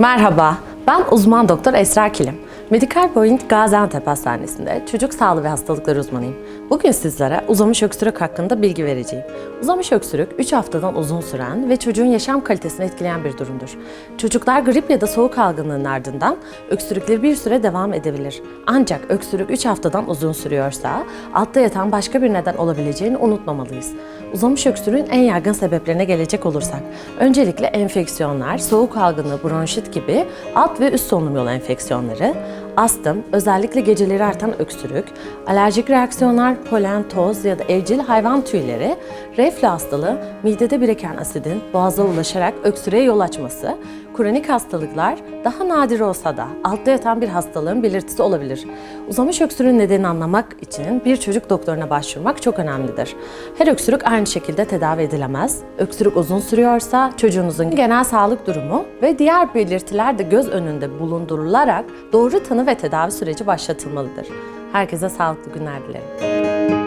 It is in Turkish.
Merhaba, ben uzman doktor Esra Kilim. Medikal Point Gaziantep Hastanesi'nde çocuk sağlığı ve hastalıkları uzmanıyım. Bugün sizlere uzamış öksürük hakkında bilgi vereceğim. Uzamış öksürük 3 haftadan uzun süren ve çocuğun yaşam kalitesini etkileyen bir durumdur. Çocuklar grip ya da soğuk algınlığının ardından öksürükleri bir süre devam edebilir. Ancak öksürük 3 haftadan uzun sürüyorsa altta yatan başka bir neden olabileceğini unutmamalıyız. Uzamış öksürüğün en yaygın sebeplerine gelecek olursak, öncelikle enfeksiyonlar, soğuk algınlığı, bronşit gibi alt ve üst solunum yolu enfeksiyonları, astım, özellikle geceleri artan öksürük, alerjik reaksiyonlar, polen, toz ya da evcil hayvan tüyleri, reflü hastalığı, midede biriken asidin boğaza ulaşarak öksürüğe yol açması, kronik hastalıklar daha nadir olsa da altta yatan bir hastalığın belirtisi olabilir. Uzamış öksürüğün nedenini anlamak için bir çocuk doktoruna başvurmak çok önemlidir. Her öksürük aynı şekilde tedavi edilemez. Öksürük uzun sürüyorsa çocuğunuzun genel sağlık durumu ve diğer belirtiler de göz önünde bulundurularak doğru tanı ve tedavi süreci başlatılmalıdır. Herkese sağlıklı günler dilerim.